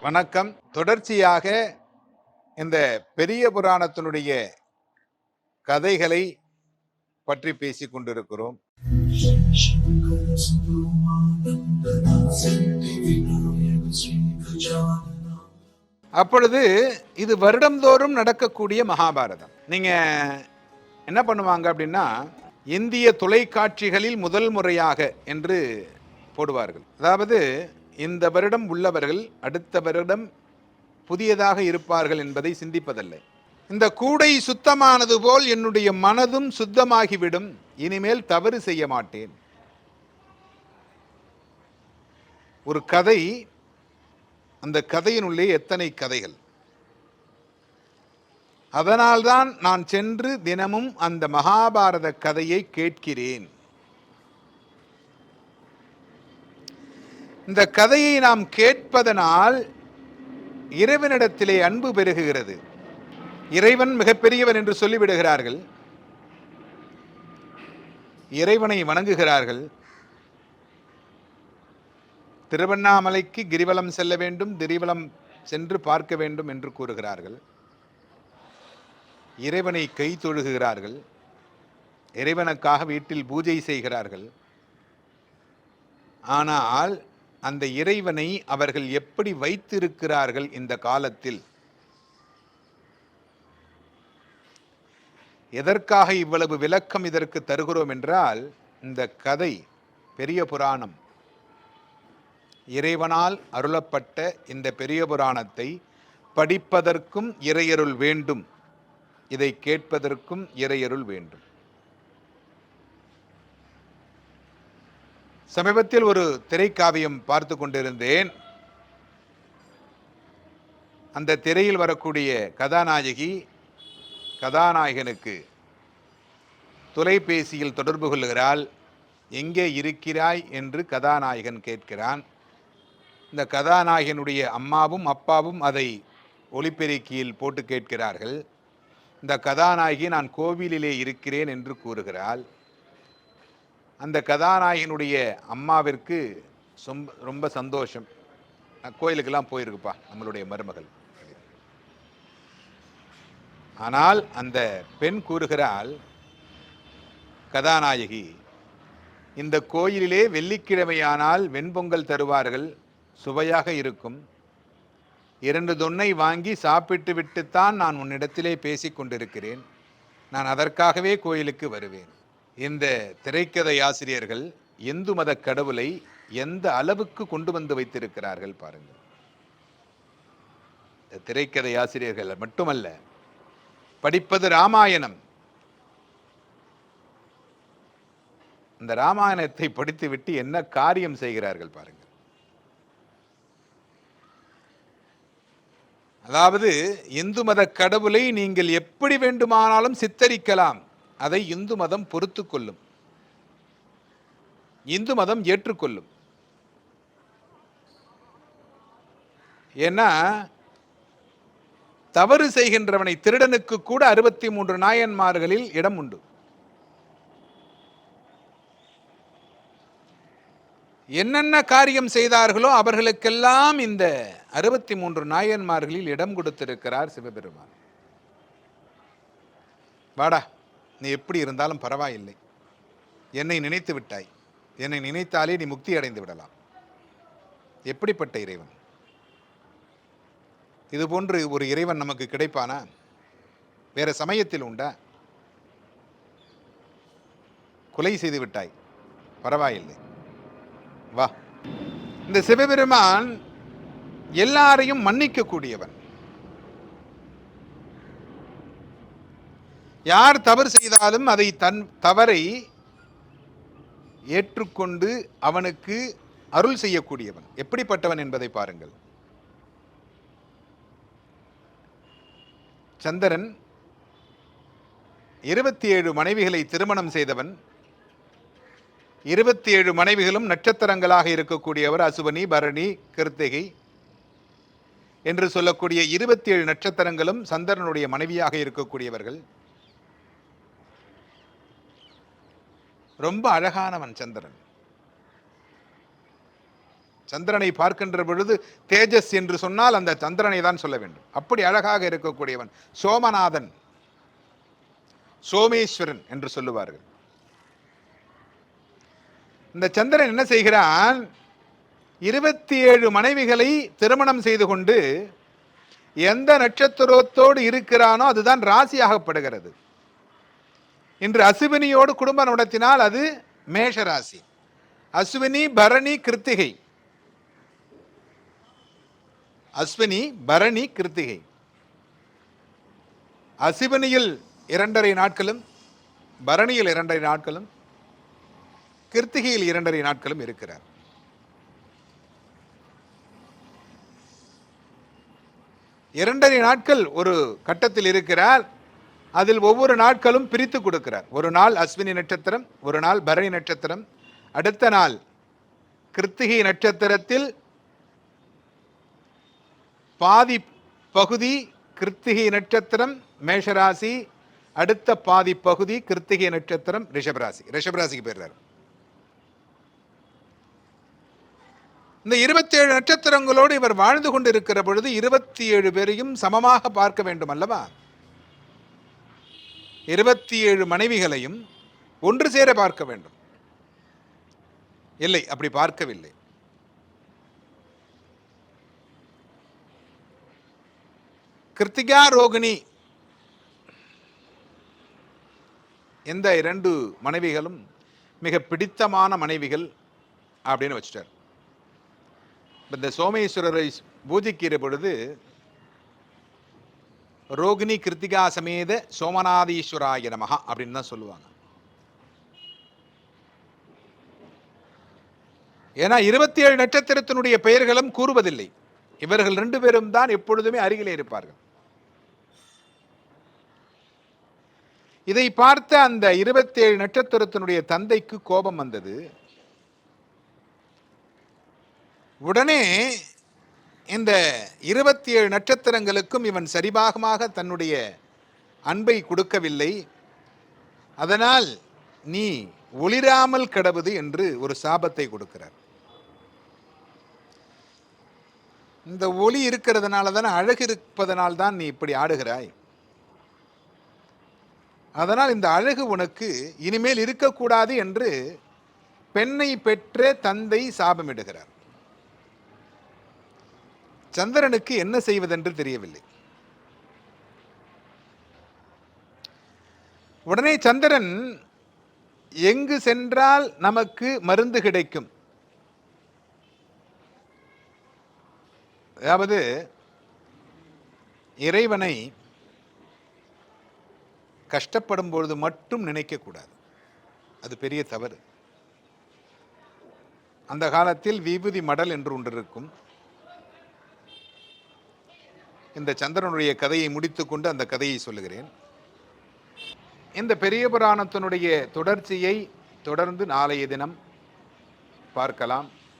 வணக்கம். தொடர்ச்சியாக இந்த பெரிய புராணத்தினுடைய கதைகளை பற்றி பேசிக் கொண்டிருக்கிறோம். அப்பொழுது இது வருடந்தோறும் நடக்கக்கூடிய மகாபாரதம். நீங்க என்ன பண்ணுவாங்க அப்படின்னா இந்திய தொலைக்காட்சிகளில் முதல் முறையாக என்று போடுவார்கள். அதாவது இந்த வருடம் உள்ளவர்கள் அடுத்த வருடம் புதியதாக இருப்பார்கள் என்பதை சிந்திப்பதில்லை. இந்த கூடை சுத்தமானது போல் என்னுடைய மனதும் சுத்தமாகிவிடும். இனிமேல் தவறு செய்ய மாட்டேன். ஒரு கதை அந்த கதையினுள்ளே எத்தனை கதைகள்? அதனால்தான் நான் சென்று தினமும் அந்த மகாபாரத கதையை கேட்கிறேன். இந்த கதையை நாம் கேட்பதனால் இறைவனிடத்திலே அன்பு பெருகுகிறது. இறைவன் மிகப்பெரியவன் என்று சொல்லிவிடுகிறார்கள். இறைவனை வணங்குகிறார்கள். திருவண்ணாமலைக்கு கிரிவலம் செல்ல வேண்டும் கிரிவலம் சென்று பார்க்க வேண்டும் என்று கூறுகிறார்கள். இறைவனை கை தொழுகிறார்கள். இறைவனுக்காக வீட்டில் பூஜை செய்கிறார்கள். ஆனால் அந்த இறைவனை அவர்கள் எப்படி வைத்திருக்கிறார்கள் இந்த காலத்தில்? எதற்காக இவ்வளவு விளக்கம் இதற்கு தருகிறோம் என்றால் இந்த கதை பெரிய புராணம். இறைவனால் அருளப்பட்ட இந்த பெரிய புராணத்தை படிப்பதற்கும் இறையருள் வேண்டும். இதை கேட்பதற்கும் இறையருள் வேண்டும். சமீபத்தில் ஒரு திரைக்காவியம் பார்த்து கொண்டிருந்தேன். அந்த திரையில் வரக்கூடிய கதாநாயகி கதாநாயகனுக்கு தொலைபேசியில் தொடர்பு கொள்கிறாள் எங்கே இருக்கிறாய்? என்று கதாநாயகன் கேட்கிறான். இந்த கதாநாயகனுடைய அம்மாவும் அப்பாவும் அதை ஒளிபெருக்கியில் போட்டு கேட்கிறார்கள். இந்த கதாநாயகி நான் கோவிலிலே இருக்கிறேன் என்று கூறுகிறாள். அந்த கதாநாயகனுடைய அம்மாவிற்கு சொம்ப ரொம்ப சந்தோஷம். கோயிலுக்கெல்லாம் போயிருக்குப்பா நம்மளுடைய மருமகள். ஆனால் அந்த பெண் கூறுகிறாள் கதாநாயகி இந்த கோயிலிலே வெள்ளிக்கிழமையானால் வெண்பொங்கல் தருவார்கள் சுவையாக இருக்கும். இரண்டு தொன்னை வாங்கி சாப்பிட்டு விட்டுத்தான் நான் உன்னிடத்திலே பேசிக் கொண்டிருக்கிறேன். நான் அதற்காகவே கோயிலுக்கு வருவேன். இந்த திரைக்கதை ஆசிரியர்கள் இந்து மத கடவுளை எந்த அளவுக்கு கொண்டு வந்து வைத்திருக்கிறார்கள் பாருங்கள். இந்த திரைக்கதை ஆசிரியர்கள் மட்டுமல்ல படிப்பது ராமாயணம். இந்த ராமாயணத்தை படித்துவிட்டு என்ன காரியம் செய்கிறார்கள் பாருங்கள். அதாவது இந்து மத கடவுளை நீங்கள் எப்படி வேண்டுமானாலும் சித்தரிக்கலாம். அதை இந்து மதம் பொறுத்து கொள்ளும். இந்து மதம் ஏற்றுக்கொள்ளும். ஏன்னா தவறு செய்கின்றவனை திருடனுக்கு கூட அறுபத்தி மூன்று நாயன்மார்களில் இடம் உண்டு. என்னென்ன காரியம் செய்தார்களோ அவர்களுக்கெல்லாம் இந்த அறுபத்தி மூன்று நாயன்மார்களில் இடம் கொடுத்திருக்கிறார் சிவபெருமான். வாடா நீ எப்படி இருந்தாலும் பரவாயில்லை. என்னை நினைத்து விட்டாய். என்னை நினைத்தாலே நீ முக்தி அடைந்து விடலாம். எப்படிப்பட்ட இறைவன்? இது போன்று ஒரு இறைவன் நமக்கு கிடைப்பானா? வேறு சமயத்தில் உண்டா? கொலை செய்து விட்டாய். பரவாயில்லை. வா. இந்த சிவபெருமான் எல்லாரையும் மன்னிக்கக்கூடியவன். யார் தவறு செய்தாலும் அதை தன் தவறை ஏற்றுக்கொண்டு அவனுக்கு அருள் செய்யக்கூடியவன். எப்படிப்பட்டவன் என்பதை பாருங்கள். சந்திரன் இருபத்தி ஏழு மனைவிகளை திருமணம் செய்தவன். இருபத்தி ஏழு மனைவிகளும் நட்சத்திரங்களாக இருக்கக்கூடியவர் அசுவனி பரணி கிருத்திகை. என்று சொல்லக்கூடிய இருபத்தி ஏழு நட்சத்திரங்களும் சந்திரனுடைய மனைவியாக இருக்கக்கூடியவர்கள். ரொம்ப அழகானவன் சந்திரன். சந்திரனை பார்க்கின்ற பொழுது தேஜஸ் என்று சொன்னால் அந்த சந்திரனை தான் சொல்ல வேண்டும். அப்படி அழகாக இருக்கக்கூடியவன் சோமநாதன் சோமேஸ்வரன் என்று சொல்லுவார்கள். இந்த சந்திரன் என்ன செய்கிறான்? இருபத்தி ஏழு மனைவிகளை திருமணம் செய்து கொண்டு எந்த நட்சத்திரத்தோடு இருக்கிறானோ அதுதான் ராசியாகப்படுகிறது. இன்று அசுவினியோடு குடும்பம் நடத்தினால் அது மேஷ ராசி அஸ்வினி பரணி கிருத்திகை. அஸ்வினி பரணி கிருத்திகை. அசிவனியில் இரண்டரை நாட்களும் பரணியில் இரண்டரை நாட்களும் கிருத்திகையில் இரண்டரை நாட்களும் இருக்கிறார். இரண்டரை நாட்கள் ஒரு கட்டத்தில் இருக்கிறார். அதில் ஒவ்வொரு நாட்களும் பிரித்து கொடுக்கிறார். ஒரு நாள் அஸ்வினி நட்சத்திரம் ஒரு நாள் பரணி நட்சத்திரம். அடுத்த நாள் கிருத்திகை நட்சத்திரத்தில் பாதி பகுதி கிருத்திகை நட்சத்திரம் மேஷராசி. அடுத்த பாதி பகுதி கிருத்திகை நட்சத்திரம் ரிஷபராசி. ரிஷபராசிக்கு போயிடுறாரு. இந்த இருபத்தேழு நட்சத்திரங்களோடு இவர் வாழ்ந்து கொண்டிருக்கிற பொழுது இருபத்தி ஏழு பேரையும் சமமாக பார்க்க வேண்டும் அல்லவா? இருபத்தி ஏழு மனைவிகளையும் ஒன்று சேர பார்க்க வேண்டும். இல்லை அப்படி பார்க்கவில்லை. கிருத்திகா ரோகிணி எந்த இரண்டு மனைவிகளும் மிக பிடித்தமான மனைவிகள் அப்படின்னு வச்சுட்டார். இந்த சோமேஸ்வரரை பூஜிக்கிற பொழுது ரோகிணி கிருத்திகா சமேத சோமநாதீஸ்வராய நமகா அப்படின்னு தான் சொல்லுவாங்க. ஏன்னா இருபத்தி ஏழு நட்சத்திரத்தினுடைய பெயர்களும் கூறுவதில்லை. இவர்கள் ரெண்டு பேரும் தான் எப்பொழுதுமே அருகிலே இருப்பார்கள். இதை பார்த்த அந்த இருபத்தி ஏழு நட்சத்திரத்தினுடைய தந்தைக்கு கோபம் வந்தது. உடனே இந்த இருபத்தி ஏழு நட்சத்திரங்களுக்கும் இவன் சரிபாகமாக தன்னுடைய அன்பை கொடுக்கவில்லை. அதனால் நீ ஒளிராமல் கடவுது என்று ஒரு சாபத்தை கொடுக்கிறார். இந்த ஒளி இருக்கிறதுனால தானே அழகு இருப்பதனால் தான் நீ இப்படி ஆடுகிறாய். அதனால் இந்த அழகு உனக்கு இனிமேல் இருக்கக்கூடாது என்று பெண்ணை பெற்ற தந்தை சாபமிடுகிறார். சந்திரனுக்கு என்ன செய்வதென்று தெரியவில்லை. உடனே சந்திரன் எங்கு சென்றால் நமக்கு மருந்து கிடைக்கும்? அதாவது இறைவனை கஷ்டப்படும் பொழுது மட்டும் நினைக்கக்கூடாது அது பெரிய தவறு. அந்த காலத்தில் விபூதி மடல் என்று ஒன்று இருக்கும். இந்த சந்திரனுடைய கதையை முடித்துக்கொண்டு அந்த கதையை சொல்லுகிறேன். இந்த பெரிய புராணத்தினுடைய தொடர்ச்சியை தொடர்ந்து நாளைய தினம் பார்க்கலாம்.